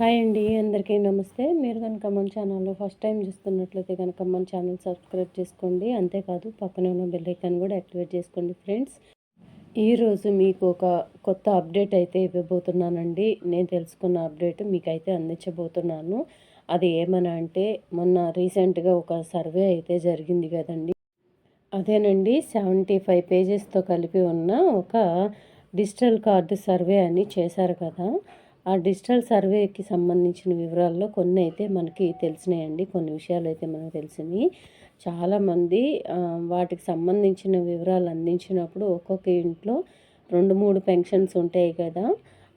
Hi అండి అందరికీ నమస్తే. మీరు కనుక మన ఛానల్లో ఫస్ట్ టైం చూస్తున్నట్లయితే కనుక మన ఛానల్ సబ్స్క్రైబ్ చేసుకోండి. అంతేకాదు పక్కనే ఉన్న బెల్ ఐకాన్ కూడా యాక్టివేట్ చేసుకోండి ఫ్రెండ్స్. ఈరోజు మీకు ఒక కొత్త అప్డేట్ అయితే ఇవ్వబోతున్నానండి. నేను తెలుసుకున్న అప్డేట్ మీకైతే అందించబోతున్నాను. అది ఏమని అంటే మొన్న రీసెంట్గా ఒక సర్వే అయితే జరిగింది కదండి. అదేనండి సెవెంటీ ఫైవ్ పేజెస్తో కలిపి ఉన్న ఒక డిజిటల్ కార్డు సర్వే అని చేశారు కదా. ఆ డిజిటల్ సర్వేకి సంబంధించిన వివరాల్లో కొన్ని అయితే మనకి తెలిసినాయండి. కొన్ని విషయాలు అయితే మనకు తెలిసినాయి చాలామంది వాటికి సంబంధించిన వివరాలు అందించినప్పుడు ఒక్కొక్క ఇంట్లో రెండు మూడు పెన్షన్స్ ఉంటాయి కదా.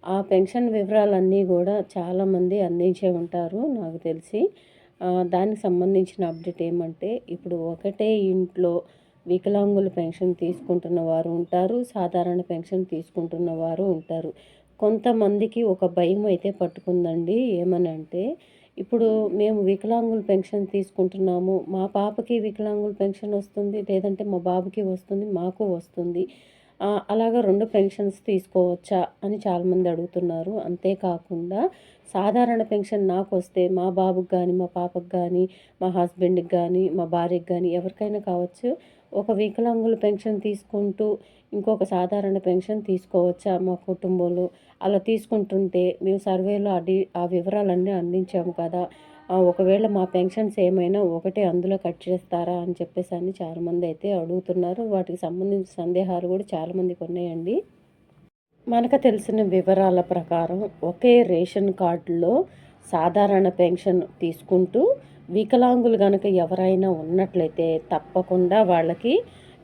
ఆ పెన్షన్ వివరాలన్నీ కూడా చాలామంది అందించే ఉంటారు నాకు తెలిసి. దానికి సంబంధించిన అప్డేట్ ఏమంటే ఇప్పుడు ఒకటే ఇంట్లో వికలాంగుల పెన్షన్ తీసుకుంటున్న వారు ఉంటారు సాధారణ పెన్షన్ తీసుకుంటున్న వారు ఉంటారు. కొంతమందికి ఒక భయం అయితే పట్టుకుందండి. ఏమనంటే ఇప్పుడు మేము వికలాంగుల పెన్షన్ తీసుకుంటున్నాము. మా పాపకి వికలాంగుల పెన్షన్ వస్తుంది లేదంటే మా బాబుకి వస్తుంది మాకు వస్తుంది. అలాగా రెండు పెన్షన్స్ తీసుకోవచ్చా అని చాలామంది అడుగుతున్నారు. అంతేకాకుండా సాధారణ పెన్షన్ నాకు వస్తే మా బాబుకి కానీ మా పాపకు కానీ మా హస్బెండ్కి కానీ మా భార్యకి కానీ ఎవరికైనా కావచ్చు ఒక వికలాంగుల పెన్షన్ తీసుకుంటూ ఇంకొక సాధారణ పెన్షన్ తీసుకోవచ్చా మా కుటుంబంలో? అలా తీసుకుంటుంటే మేము సర్వేలో అడి ఆ వివరాలన్నీ అందించాము కదా. ఒకవేళ మా పెన్షన్స్ ఏమైనా ఒకటే అందులో కట్ చేస్తారా అని చెప్పేసి అని చాలామంది అయితే అడుగుతున్నారు. వాటికి సంబంధించిన సందేహాలు కూడా చాలామందికి ఉన్నాయండి. మనకు తెలిసిన వివరాల ప్రకారం ఒకే రేషన్ కార్డులో సాధారణ పెన్షన్ తీసుకుంటూ వికలాంగులు కనుక ఎవరైనా ఉన్నట్లయితే తప్పకుండా వాళ్ళకి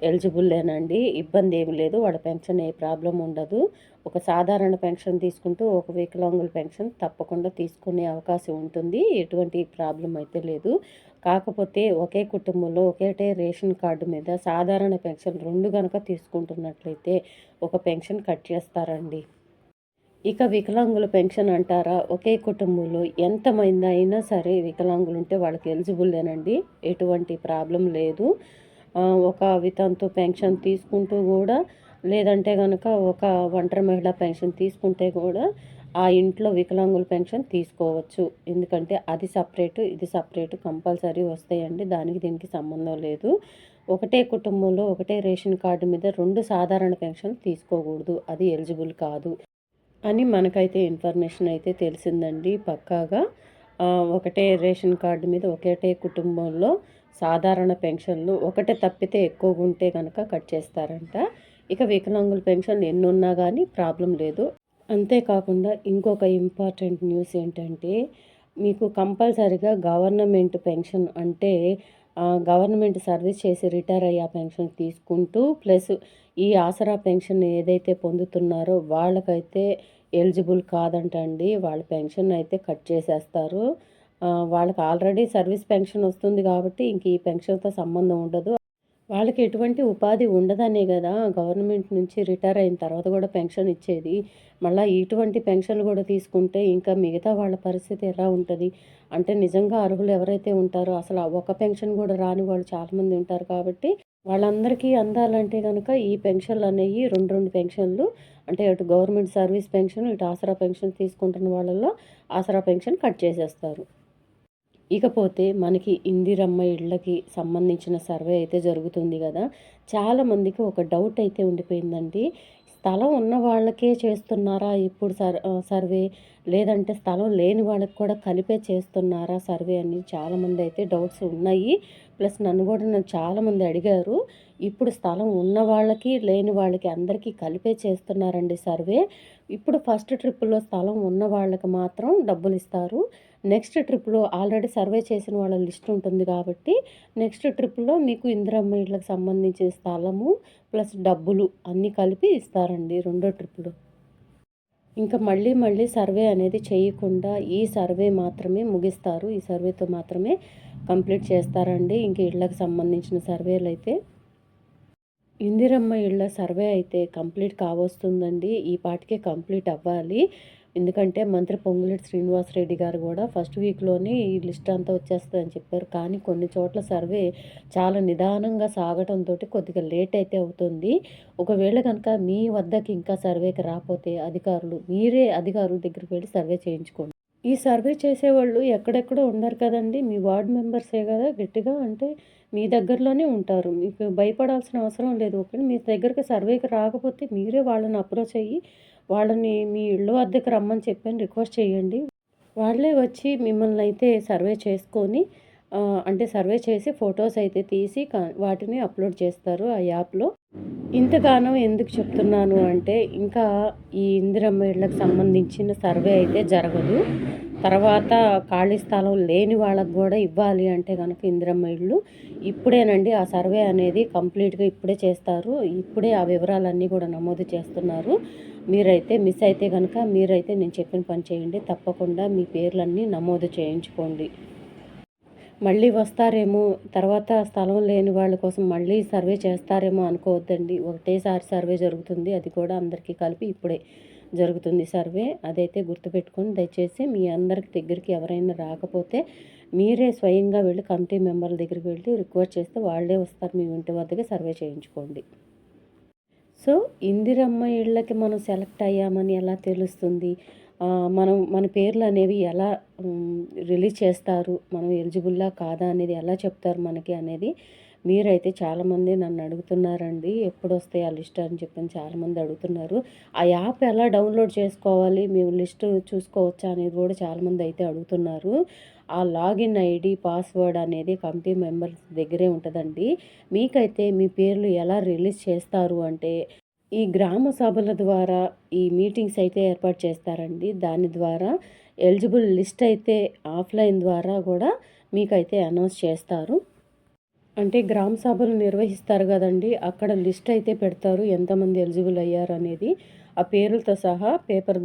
ఎలిజిబుల్లేనండి. ఇబ్బంది ఏమి లేదు. వాళ్ళ పెన్షన్ ఏ ప్రాబ్లం ఉండదు. ఒక సాధారణ పెన్షన్ తీసుకుంటూ ఒక వికలాంగుల పెన్షన్ తప్పకుండా తీసుకునే అవకాశం ఉంటుంది. ఎటువంటి ప్రాబ్లం అయితే లేదు. కాకపోతే ఒకే కుటుంబంలో ఒకేటే రేషన్ కార్డు మీద సాధారణ పెన్షన్ రెండు కనుక తీసుకుంటున్నట్లయితే ఒక పెన్షన్ కట్ చేస్తారండి. ఇక వికలాంగుల పెన్షన్ అంటారా? ఒకే కుటుంబంలో ఎంతమంది అయినా సరే వికలాంగులు ఉంటే వాళ్ళకి ఎలిజిబుల్లేనండి ఎటువంటి ప్రాబ్లం లేదు. ఒక వితంతు పెన్షన్ తీసుకుంటూ కూడా లేదంటే కనుక ఒక ఒంటరి మహిళా పెన్షన్ తీసుకుంటే కూడా ఆ ఇంట్లో వికలాంగుల పెన్షన్ తీసుకోవచ్చు. ఎందుకంటే అది సపరేటు ఇది సపరేటు కంపల్సరీ వస్తాయండి. దానికి దీనికి సంబంధం లేదు. ఒకటే కుటుంబంలో ఒకటే రేషన్ కార్డు మీద రెండు సాధారణ పెన్షన్ తీసుకోకూడదు. అది ఎలిజిబుల్ కాదు. అని మనకైతే ఇన్ఫర్మేషన్ అయితే తెలిసిందండి పక్కాగా. ఒకటే రేషన్ కార్డు మీద ఒకటే కుటుంబంలో సాధారణ పెన్షన్లు ఒకటే తప్పితే ఎక్కువగా ఉంటే కనుక కట్ చేస్తారంట. ఇక వికలాంగుల పెన్షన్ ఎన్నున్నా కానీ ప్రాబ్లం లేదు. అంతేకాకుండా ఇంకొక ఇంపార్టెంట్ న్యూస్ ఏంటంటే మీకు కంపల్సరిగా గవర్నమెంట్ పెన్షన్ అంటే గవర్నమెంట్ సర్వీస్ చేసి రిటైర్ అయ్యే పెన్షన్ తీసుకుంటూ ప్లస్ ఈ ఆసరా పెన్షన్ ఏదైతే పొందుతున్నారో వాళ్ళకైతే ఎలిజిబుల్ కాదంటండి. వాళ్ళ పెన్షన్ అయితే కట్ చేసేస్తారు. వాళ్ళకి ఆల్రెడీ సర్వీస్ పెన్షన్ వస్తుంది కాబట్టి ఇంక ఈ పెన్షన్తో సంబంధం ఉండదు. వాళ్ళకి ఎటువంటి ఉపాధి ఉండదనే కదా. గవర్నమెంట్ నుంచి రిటైర్ అయిన తర్వాత కూడా పెన్షన్ ఇచ్చేది. మళ్ళీ ఇటువంటి పెన్షన్లు కూడా తీసుకుంటే ఇంకా మిగతా వాళ్ళ పరిస్థితి ఎలా ఉంటుంది? అంటే నిజంగా అర్హులు ఎవరైతే ఉంటారో అసలు ఒక పెన్షన్ కూడా రాని వాళ్ళు చాలామంది ఉంటారు కాబట్టి వాళ్ళందరికీ అందాలంటే కనుక ఈ పెన్షన్లు అనేవి రెండు రెండు పెన్షన్లు అంటే అటు గవర్నమెంట్ సర్వీస్ పెన్షన్ ఇటు ఆసరా పెన్షన్ తీసుకుంటున్న వాళ్ళల్లో ఆసరా పెన్షన్ కట్ చేసేస్తారు. ఇకపోతే మనకి ఇందిరమ్మ ఇళ్ళకి సంబంధించిన సర్వే అయితే జరుగుతుంది కదా. చాలామందికి ఒక డౌట్ అయితే ఉండిపోయిందండి. స్థలం ఉన్న వాళ్ళకే చేస్తున్నారా ఇప్పుడు సర్ సర్వే? లేదంటే స్థలం లేని వాళ్ళకి కూడా కలిపే చేస్తున్నారా సర్వే అని చాలామంది అయితే డౌట్స్ ఉన్నాయి. ప్లస్ నన్ను కూడా నన్ను చాలామంది అడిగారు. ఇప్పుడు స్థలం ఉన్న వాళ్ళకి లేని వాళ్ళకి అందరికీ కలిపే చేస్తున్నారండి సర్వే. ఇప్పుడు ఫస్ట్ ట్రిప్లో స్థలం ఉన్న వాళ్ళకి మాత్రం డబ్బులు ఇస్తారు నెక్స్ట్ ట్రిప్లో ఆల్రెడీ సర్వే చేసిన వాళ్ళ లిస్ట్ ఉంటుంది కాబట్టి నెక్స్ట్ ట్రిప్లో మీకు ఇందిరమ్మ ఇళ్ళకి సంబంధించిన స్థలము ప్లస్ డబ్బులు అన్నీ కలిపి ఇస్తారండి రెండో ట్రిప్లో. ఇంకా మళ్ళీ మళ్ళీ సర్వే అనేది చేయకుండా ఈ సర్వే మాత్రమే ముగిస్తారు. ఈ సర్వేతో మాత్రమే కంప్లీట్ చేస్తారండి. ఇంక ఇళ్ళకి సంబంధించిన సర్వేలు అయితే ఇందిరమ్మ ఇళ్ళ సర్వే అయితే కంప్లీట్ కావస్తుందండి. ఈ పాటికే కంప్లీట్ అవ్వాలి. ఎందుకంటే మంత్రి పొంగులేటి శ్రీనివాసరెడ్డి గారు కూడా ఫస్ట్ వీక్లోనే ఈ లిస్ట్ అంతా వచ్చేస్తుందని చెప్పారు. కానీ కొన్ని చోట్ల సర్వే చాలా నిదానంగా సాగటంతో కొద్దిగా లేట్ అయితే అవుతుంది. ఒకవేళ కనుక మీ వద్దకి ఇంకా సర్వేకి రాకపోతే అధికారులు మీరే అధికారుల దగ్గరికి వెళ్ళి సర్వే చేయించుకోండి. ఈ సర్వే చేసేవాళ్ళు ఎక్కడెక్కడో ఉండరు కదండి. మీ వార్డ్ మెంబర్సే కదా గట్టిగా? అంటే మీ దగ్గరలోనే ఉంటారు. మీకు భయపడాల్సిన అవసరం లేదు. ఓకే మీ దగ్గరికి సర్వేకి రాకపోతే మీరే వాళ్ళని అప్రోచ్ అయ్యి వాళ్ళని మీ ఇళ్ళ వద్దకు రమ్మని చెప్పని రిక్వెస్ట్ చేయండి. వాళ్ళే వచ్చి మిమ్మల్ని అయితే సర్వే చేసుకొని అంటే సర్వే చేసి ఫొటోస్ అయితే తీసి వాటిని అప్లోడ్ చేస్తారు ఆ యాప్లో. ఇంతగానో ఎందుకు చెప్తున్నాను అంటే ఇంకా ఈ ఇందిరమ్మ ఇళ్ళకి సంబంధించిన సర్వే అయితే జరగదు. తర్వాత ఖాళీ స్థలం లేని వాళ్ళకు కూడా ఇవ్వాలి అంటే కనుక ఇందిరమ్మ ఇళ్ళు ఇప్పుడేనండి. ఆ సర్వే అనేది కంప్లీట్గా ఇప్పుడే చేస్తారు. ఇప్పుడే ఆ వివరాలన్నీ కూడా నమోదు చేస్తున్నారు. మీరైతే మిస్ అయితే కనుక మీరైతే నేను చెప్పిన పని చేయండి. తప్పకుండా మీ పేర్లన్నీ నమోదు చేయించుకోండి. మళ్ళీ వస్తారేమో తర్వాత స్థలం లేని వాళ్ళ కోసం మళ్ళీ సర్వే చేస్తారేమో అనుకోవద్దండి. ఒకటేసారి సర్వే జరుగుతుంది అది కూడా అందరికీ కలిపి ఇప్పుడే జరుగుతుంది సర్వే. అదైతే గుర్తుపెట్టుకొని దయచేసి మీ అందరికి దగ్గరికి ఎవరైనా రాకపోతే మీరే స్వయంగా వెళ్ళి కమిటీ మెంబర్ల దగ్గరికి వెళ్ళి రిక్వెస్ట్ చేస్తే వాళ్ళే వస్తారు మీ ఇంటి వద్దకే సర్వే చేయించుకోండి. సో ఇందిరమ్మ ఇళ్ళకి మనం సెలెక్ట్ అయ్యామని ఎలా తెలుస్తుంది? మనం మన పేర్లు అనేవి ఎలా రిలీజ్ చేస్తారు మనం ఎలిజిబుల్లా కాదా అనేది ఎలా చెప్తారు మనకి అనేది మీరైతే చాలామంది నన్ను అడుగుతున్నారండి. ఎప్పుడు వస్తాయి ఆ లిస్ట్ అని చెప్పని చాలామంది అడుగుతున్నారు. ఆ యాప్ ఎలా డౌన్లోడ్ చేసుకోవాలి మేము లిస్ట్ చూసుకోవచ్చా అనేది కూడా చాలామంది అయితే అడుగుతున్నారు. ఆ లాగిన్ ఐడి పాస్వర్డ్ అనేది కమిటీ మెంబర్స్ దగ్గరే ఉంటుందండి. మీకైతే మీ పేర్లు ఎలా రిలీజ్ చేస్తారు అంటే ఈ గ్రామ సభల ద్వారా ఈ మీటింగ్స్ అయితే ఏర్పాటు చేస్తారండి. దాని ద్వారా ఎలిజిబుల్ లిస్ట్ అయితే ఆఫ్లైన్ ద్వారా కూడా మీకైతే అనౌన్స్ చేస్తారు. అంటే గ్రామ సభలు నిర్వహిస్తారు కదండి. అక్కడ లిస్ట్ అయితే పెడతారు ఎంతమంది ఎలిజిబుల్ అయ్యారు అనేది. ఆ పేర్లతో సహా పేపర్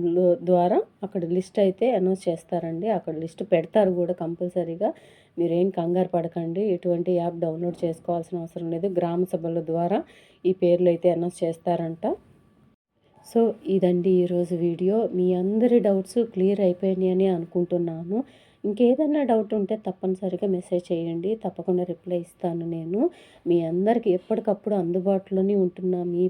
ద్వారా అక్కడ లిస్ట్ అయితే అనౌన్స్ చేస్తారండి. అక్కడ లిస్ట్ పెడతారు కూడా కంపల్సరీగా. మీరేం కంగారు పడకండి. ఎటువంటి యాప్ డౌన్లోడ్ చేసుకోవాల్సిన అవసరం లేదు. గ్రామ సభల ద్వారా ఈ పేర్లు అయితే అనౌన్స్ చేస్తారంట. సో ఇదండి ఈరోజు వీడియో. మీ అందరి డౌట్స్ క్లియర్ అయిపోయినాయని అనుకుంటున్నాను. ఇంకేదన్నా డౌట్ ఉంటే తప్పనిసరిగా మెసేజ్ చేయండి. తప్పకుండా రిప్లై ఇస్తాను నేను. మీ అందరికీ ఎప్పటికప్పుడు అందుబాటులోనే ఉంటున్నా మీ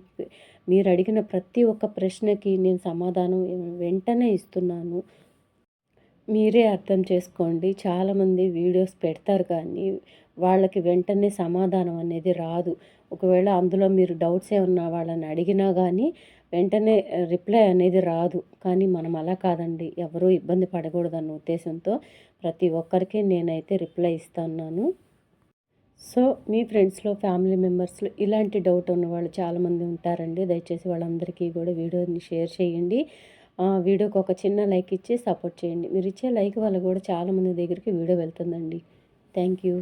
మీరు అడిగిన ప్రతి ఒక్క ప్రశ్నకి నేను సమాధానం వెంటనే ఇస్తున్నాను. మీరే అర్థం చేసుకోండి. చాలామంది వీడియోస్ పెడతారు కానీ వాళ్ళకి వెంటనే సమాధానం అనేది రాదు. ఒకవేళ అందులో మీరు డౌట్స్ ఏమన్నా వాళ్ళని అడిగినా కానీ వెంటనే రిప్లై అనేది రాదు. కానీ మనం అలా కాదండి. ఎవరూ ఇబ్బంది పడకూడదన్న ఉద్దేశంతో ప్రతి ఒక్కరికి నేనైతే రిప్లై ఇస్తున్నాను. సో మీ ఫ్రెండ్స్లో ఫ్యామిలీ మెంబర్స్లో ఇలాంటి డౌట్ ఉన్న వాళ్ళు చాలామంది ఉంటారండి. దయచేసి వాళ్ళందరికీ కూడా వీడియోని షేర్ చేయండి. వీడియోకి ఒక చిన్న లైక్ ఇచ్చి సపోర్ట్ చేయండి. మీరు ఇచ్చే లైక్ వల్ల కూడా చాలామంది దగ్గరికి వీడియో వెళ్తుందండి. Thank you.